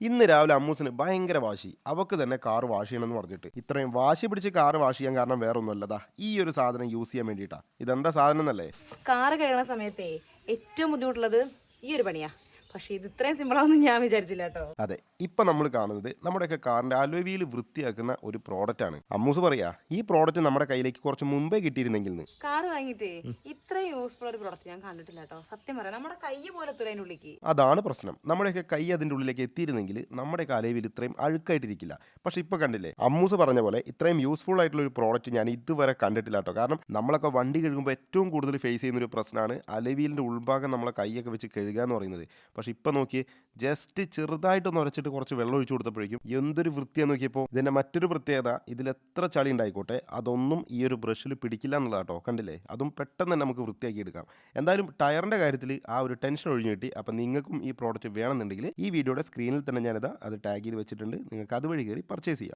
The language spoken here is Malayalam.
ഇന്ന് രാവിലെ അമ്മൂസിന് ഭയങ്കര വാശി. അവക്ക് തന്നെ കാർ വാഷ് ചെയ്യണമെന്ന് പറഞ്ഞിട്ട്. ഇത്രയും വാശി പിടിച്ച് കാർ വാഷ് ചെയ്യാൻ കാരണം വേറെ ഒന്നുമല്ലതാ ഈ ഒരു സാധനം യൂസ് ചെയ്യാൻ വേണ്ടിട്ടാ ഇതെന്താ സാധനം എന്നല്ലേ? കാർ കഴുകുന്ന സമയത്തെ ഏറ്റവും ബുദ്ധിമുട്ടുള്ളത് ഈ ഒരു പണിയാ. പക്ഷെ ഇത് ഇത്രയും സിമ്പിളാണെന്ന് ഞാൻ വിചാരിച്ചില്ല കേട്ടോ. അതെ ഇപ്പൊ നമ്മൾ കാണുന്നത് നമ്മുടെയൊക്കെ കാറിന്റെ അലോവിയിൽ വൃത്തിയാക്കുന്ന ഒരു പ്രോഡക്റ്റ് ആണ്. അമ്മൂസ് പറയാ ഈ പ്രോഡക്റ്റ് നമ്മുടെ കയ്യിലേക്ക് കുറച്ച് മുമ്പേ കിട്ടിയിരുന്നെങ്കിൽ കാർ വാങ്ങിട്ടേ വാങ്ങിയിട്ടേ ഇത്രയും യൂസ്ഫുൾ ഒരു പ്രോഡക്റ്റ് ഞാൻ കണ്ടിട്ടില്ല കേട്ടോ. സത്യം പറയാം നമ്മുടെ കൈ പോലെ അതിന്റെ ഉള്ളിലേക്ക്. അതാണ് പ്രശ്നം. നമ്മുടെയൊക്കെ കൈ അതിന്റെ ഉള്ളിലേക്ക് എത്തിയിരുന്നെങ്കിൽ നമ്മുടെ അലോവിയിൽ ഇത്രയും അഴുക്കായിട്ടിരിക്കില്ല. പക്ഷെ ഇപ്പൊ കണ്ടില്ലേ അമ്മൂസ് പറഞ്ഞ പോലെ ഇത്രയും യൂസ്ഫുൾ ആയിട്ടുള്ള ഒരു പ്രോഡക്റ്റ് ഞാൻ ഇതുവരെ കണ്ടിട്ടില്ല കേട്ടോ. കാരണം നമ്മളൊക്കെ വണ്ടി കഴുകുമ്പോൾ ഏറ്റവും കൂടുതൽ ഫേസ് ചെയ്യുന്ന ഒരു പ്രശ്നമാണ് അലവിയിലിന്റെ ഉൾഭാഗം നമ്മളെ കൈയൊക്കെ വെച്ച് കഴുകുക എന്ന് പറയുന്നത് പക്ഷെ ഇപ്പം നോക്കി ജസ്റ്റ് ചെറുതായിട്ടൊന്ന് ഉരച്ചിട്ട് കുറച്ച് വെള്ളം ഒഴിച്ചു കൊടുത്തപ്പോഴേക്കും എന്തൊരു വൃത്തിയാണ് നോക്കിയപ്പോൾ ഇതിന്റെ മറ്റൊരു പ്രത്യേകത ഇതിൽ എത്ര ചളി ഉണ്ടായിക്കോട്ടെ അതൊന്നും ഈ ഒരു ബ്രഷിൽ പിടിക്കില്ല എന്നുള്ളതാട്ടോ കണ്ടില്ലേ? അതും പെട്ടെന്ന് തന്നെ നമുക്ക് വൃത്തിയാക്കി എടുക്കാം. എന്തായാലും ടയറിന്റെ കാര്യത്തിൽ ആ ഒരു ടെൻഷൻ ഒഴിഞ്ഞു കിട്ടി. അപ്പം നിങ്ങൾക്കും ഈ പ്രോഡക്റ്റ് വേണമെന്നുണ്ടെങ്കിൽ ഈ വീഡിയോയുടെ സ്ക്രീനിൽ തന്നെ ഞാനിത് അത് ടാഗ് ചെയ്ത് വെച്ചിട്ടുണ്ട്. നിങ്ങൾക്ക് അതുവഴി കയറി പർച്ചേസ് ചെയ്യാം.